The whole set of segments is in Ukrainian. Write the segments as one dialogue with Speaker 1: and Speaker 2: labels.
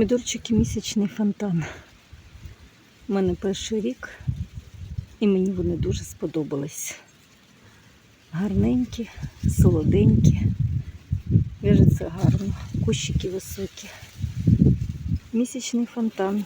Speaker 1: Помідорчики місячний фонтан. У мене перший рік, і мені вони дуже сподобались. Гарненькі, солоденькі. В'яжеться гарно, кущики високі. Місячний фонтан.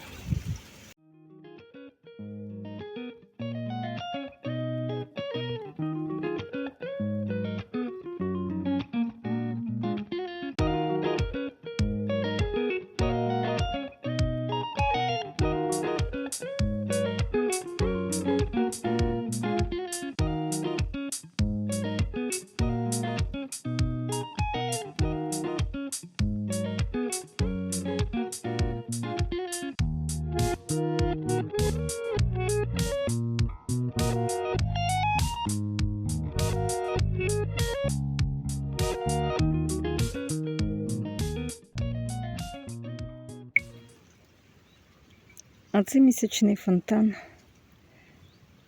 Speaker 1: А це місячний фонтан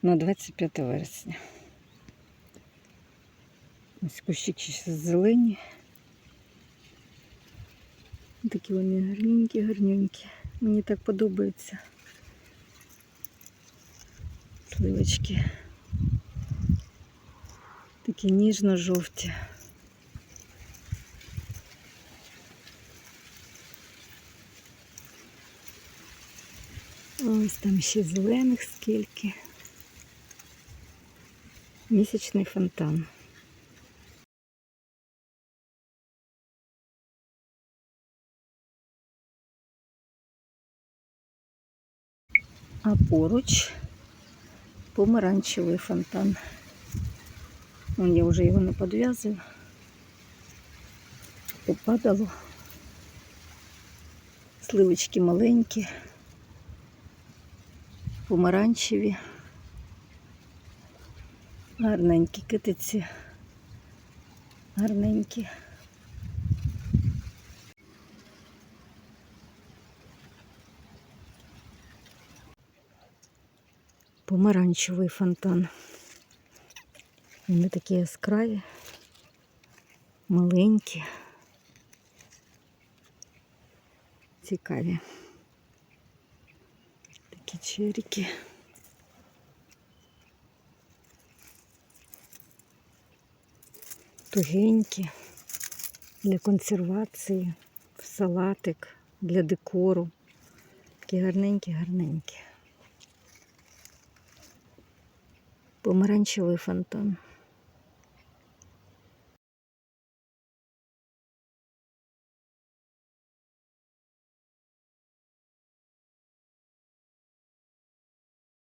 Speaker 1: на 25 вересня. Ось кущики ще зелені. Такі вони гарненькі, гарненькі. Мені так подобається. Сливочки. Такі ніжно-жовті. Ось там ще зелених скільки. Місячний фонтан. А поруч помаранчевий фонтан. Вон я вже його не підв'язую. Попадало. Сливочки маленькі помаранчеві, гарненькі китиці, гарненькі. Помаранчевий фонтан. Вони такі яскраві, маленькі, цікаві. Такі черіки. Тугенькі для консервації, в салатик, для декору. Такі гарненькі, гарненькі. Помаранчевий фонтан.